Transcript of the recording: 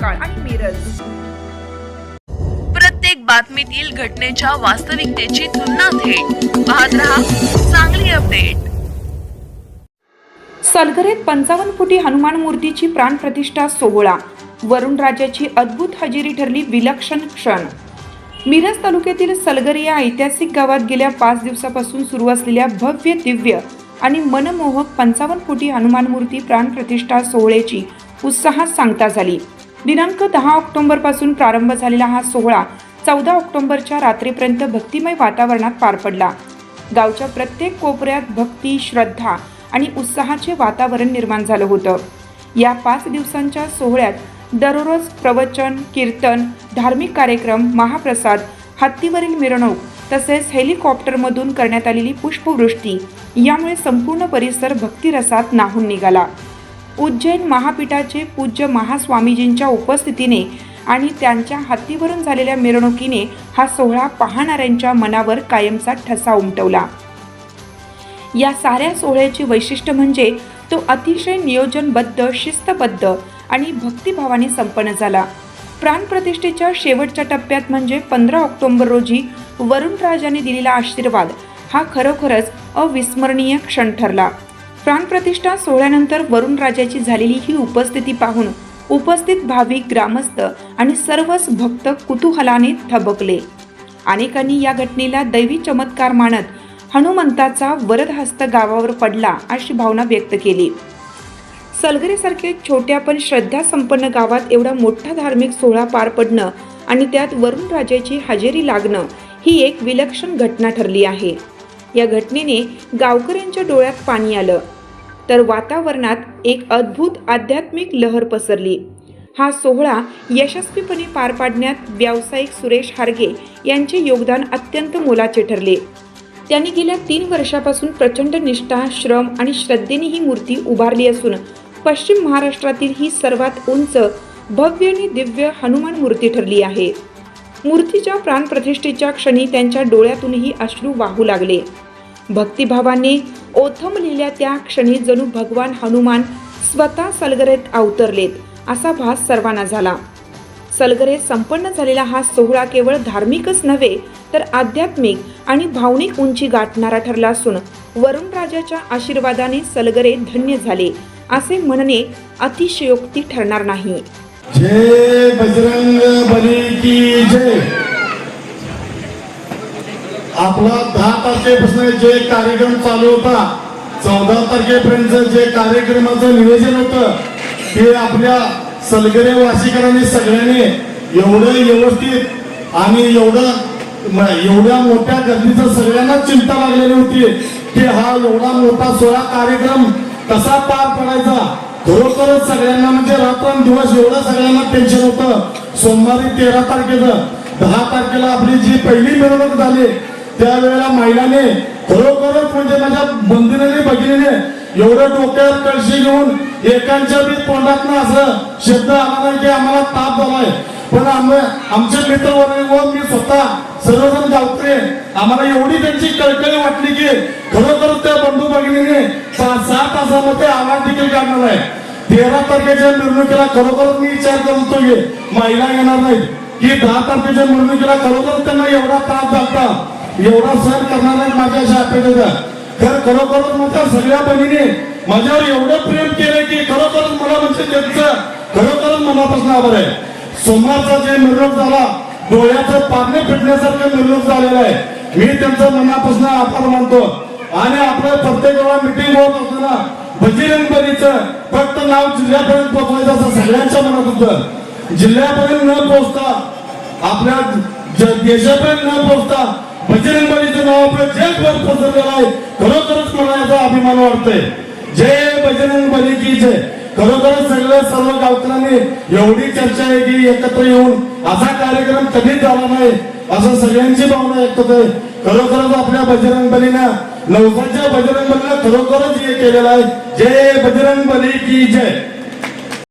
महांकाळ आणि मिरज प्रत्येक बातमीतील घटनेच्या वास्तविकतेची तुलना थेट. पाहत रहा चांगली अपडेट. सलगरेत पंचावन्न फुटी हनुमान मूर्तीची प्राणप्रतिष्ठा सोहळा. वरुण राजाची अद्भुत हजेरी ठरली विलक्षण क्षण. मिरज तालुक्यातील सलगर या ऐतिहासिक गावात गेल्या पाच दिवसापासून सुरू असलेल्या भव्य दिव्य आणि मनमोहक पंचावन्न फुटी हनुमान मूर्ती प्राणप्रतिष्ठा सोहळ्याची उत्साहात सांगता झाली. दिनांक दहा ऑक्टोबरपासून प्रारंभ झालेला हा सोहळा चौदा ऑक्टोबरच्या रात्रीपर्यंत भक्तिमय वातावरणात पार पडला. गावच्या प्रत्येक कोपऱ्यात भक्ती श्रद्धा आणि उत्साहाचे वातावरण निर्माण झालं होतं. या पाच दिवसांच्या सोहळ्यात दररोज प्रवचन कीर्तन धार्मिक कार्यक्रम महाप्रसाद हत्तीवरील मिरवणूक तसेच हेलिकॉप्टरमधून करण्यात आलेली पुष्पवृष्टी यामुळे संपूर्ण परिसर भक्तिरसात नाहून निघाला. उज्जैन महापीठाचे पूज्य महास्वामीजींच्या उपस्थितीने आणि त्यांच्या हत्तीवरून झालेल्या मिरवणुकीने हा सोहळा पाहणाऱ्यांच्या मनावर कायमचा ठसा उमटवला. या साऱ्या सोहळ्याची वैशिष्ट्य म्हणजे तो अतिशय नियोजनबद्ध शिस्तबद्ध आणि भक्तिभावाने संपन्न झाला. प्राणप्रतिष्ठेच्या शेवटच्या टप्प्यात म्हणजे पंधरा ऑक्टोबर रोजी वरुण राजाने दिलेला आशीर्वाद हा खरोखरच अविस्मरणीय क्षण ठरला. प्राणप्रतिष्ठा सोहळ्यानंतर वरुण राजाची झालेली ही उपस्थिती पाहून उपस्थित भाविक ग्रामस्थ आणि सर्वच भक्त कुतूहलाने थबकले. अनेकांनी या घटनेला दैवी चमत्कार मानत हनुमंताचा वरदहस्त गावावर पडला अशी भावना व्यक्त केली. सलगरेसारखे छोट्या पण श्रद्धासंपन्न गावात एवढा मोठा धार्मिक सोहळा पार पडणं आणि त्यात वरुण राजाची हजेरी लागणं ही एक विलक्षण घटना ठरली आहे. या घटनेने गावकऱ्यांच्या डोळ्यात पाणी आलं. तर वातावरणात एक अद्भुत आध्यात्मिक लहर पसरली. हा सोहळा यशस्वीपणे पार पाडण्यात व्यावसायिक सुरेश हारगे यांचे योगदान अत्यंत मोलाचे ठरले. त्यांनी गेल्या तीन वर्षापासून प्रचंड निष्ठा श्रम आणि श्रद्धेने ही मूर्ती उभारली असून पश्चिम महाराष्ट्रातील ही सर्वात उंच भव्य आणि दिव्य हनुमान मूर्ती ठरली आहे. मूर्तीच्या प्राणप्रतिष्ठेच्या क्षणी त्यांच्या डोळ्यातूनही अश्रू वाहू लागले. भक्तिभावाने ओथंबलेल्या त्या क्षणी जणू भगवान हनुमान स्वतः सलगरेत अवतरलेत असा भास सर्वांना झाला. सलगरे संपन्न झालेला हा सोहळा केवळ धार्मिकच नव्हे तर आध्यात्मिक आणि भावनिक उंची गाठणारा ठरला असून वरुणराजाच्या आशीर्वादाने सलगरे धन्य झाले असे म्हणणे अतिशयोक्ती ठरणार नाही. जय बजरंग बली की जय. आपला दहा तारखेपासून जे कार्यक्रम चालू होता चौदा तारखेपर्यंत जे कार्यक्रमाचं नियोजन होतं ते आपल्या सलगरे वासिकरांनी सगळ्यांनी एवढं व्यवस्थित आणि एवढं एवढ्या मोठ्या गर्दीचं सगळ्यांना चिंता लागलेली होती. की हा एवढा मोठा सोळा कार्यक्रम कसा पार पडायचा? खरोखरच सगळ्यांना म्हणजे रात्रंदिवस एवढं सगळ्यांना टेन्शन होतं. सोमवारी तेरा तारखेचं दहा तारखेला आपली जी पहिली मिरवणूक झाली त्यावेळेला महिलाने खरोखरच म्हणजे माझ्या बंधुने बघितलेले एवढं डोक्यात कळशी घेऊन एकांच्या बी तोंडात असं शब्द आला की आम्हाला ताप झालाय. पण आम्ही आमचे मित्र वर्ग व मी स्वतः सर्वजण गावकरी आम्हाला एवढी त्यांची कळकळी वाटली की खरोखर त्या बंधू भगिनीने सहा तासामध्ये आवाज देखील काढणार आहे. तेरा तारखेच्या निवडणुकीला खरोखर मी विचार करतो की महिला येणार नाहीत. की दहा तारखेच्या निवडणुकीला खरोखर त्यांना एवढा त्रास झाला एवढा सहन करणार नाही माझ्या अशा अपेक्षेचा तर खरोखरच माझ्या सगळ्या बहिणीने माझ्यावर एवढं प्रेम केलं की खरोखरच मला म्हणजे त्यांचं खरोखरच मनापासून आभार आहे. सोमवारचा जे मिरवणूक झाला डोळ्याचं पारणे फिटण्यासारखं मिरवणूक झालेलं आहे. मी त्यांचं मनापासून आभार मानतो. आणि आपलं प्रत्येक वेळा मिटिंग होत असताना बजरंग बलीचं फक्त नाव जिल्ह्यापर्यंत पोहोचवायचं असं सगळ्यांच्या मनात होतं. जिल्ह्यापर्यंत न पोहोचता आपल्या देशापर्यंत न पोहोचता बजरंग बलीचं नाव आपलं जगभर पसरलेलं आहे. खरोखरच मला याचा अभिमान वाटतोय जय बजरंग बली की जय. खरोखरच सगळ्या सर्व गावकऱ्यांनी एवढी चर्चा आहे की एकत्र येऊन असा कार्यक्रम कधीच झाला नाही असं सगळ्यांची भावना व्यक्त आहे खरोखरच आपल्या बजरंग बलीनं नवसाच्या बजरंग बलीनं खरोखरच हे केलेलं आहे. जय बजरंग बली की जय.